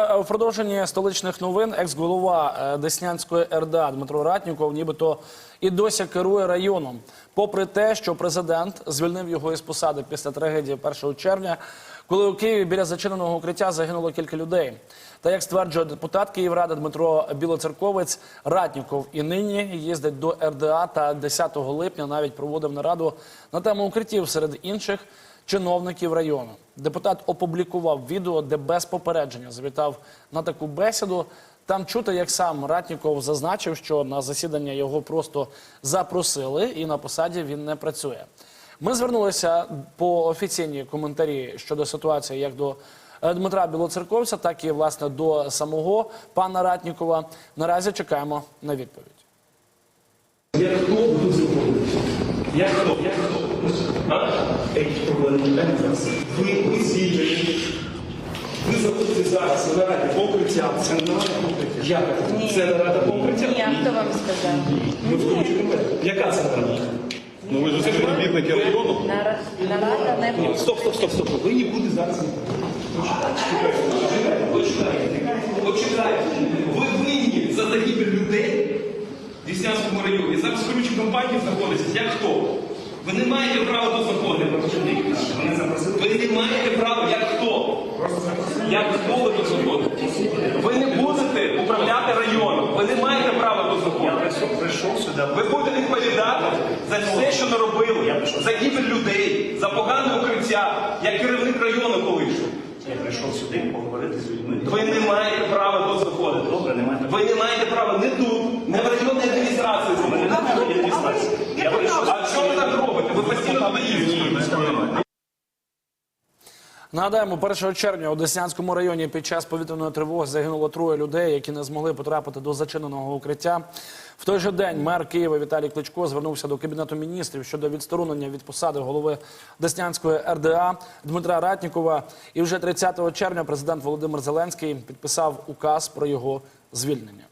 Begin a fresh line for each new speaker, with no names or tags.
Е, В продовженні столичних новин екс-голова е, Деснянської РДА Дмитро Ратніков нібито і досі керує районом, попри те, що президент звільнив його із посади після трагедії 1 червня, коли у Києві біля зачиненого укриття загинуло кілька людей. Та як стверджує депутат Київради Дмитро Білоцерковець, Ратніков і нині їздить до РДА та 10 липня навіть проводив нараду на тему укриттів серед інших чиновників району. Депутат опублікував відео, де без попередження завітав на таку бесіду. Там чути, як сам Ратніков зазначив, що на засідання його просто запросили, і на посаді він не працює. Ми звернулися по офіційні коментарі щодо ситуації як до е, Дмитра Білоцерковця, так і власне до самого пана Ратнікова. Наразі чекаємо на відповідь.
Як хто? Як хто? Як хто? А? Ви, ви звільнені. Ви заходите зараз на раді покриття. Це не нарада покриття. Як? Це нарада покриття?
Ні, а хто вам сказав?
Ми в тому числі. Яка це нарада?
Ну ви ж усі співробітники району.
Нара- Нарада не
Ні,
буде.
Стоп, стоп, стоп, стоп. Ви не буде зараз. Почекайте. Почекайте. Ви винні за загибель людей в Діснянському районі. Зараз керуючі компанії знаходиться. Як хто? Ви не маєте права тут заходити. Ви не маєте права, як хто? Як хто ви тут заходите? Ви не будете управляти районом. Ви не маєте права тут заходити.
прийшов сюди.
Ви будете відповідати за все, що наробили, за гибель людей, за погане укриття, як керівник району колишнього.
Я прийшов сюди поговорити з людьми.
Ви не маєте права тут заходити.
Добре, немає.
Ви не маєте права не тут, не в районній адміністрації заходити.
Я прийшов.
А що ви так робите?
Нагадаємо, 1 червня у Деснянському районі під час повітряної тривоги загинуло троє людей, які не змогли потрапити до зачиненого укриття. В той же день мер Києва Віталій Кличко звернувся до кабінету міністрів щодо відсторонення від посади голови Деснянської РДА Дмитра Ратнікова. І вже 30 червня президент Володимир Зеленський підписав указ про його звільнення.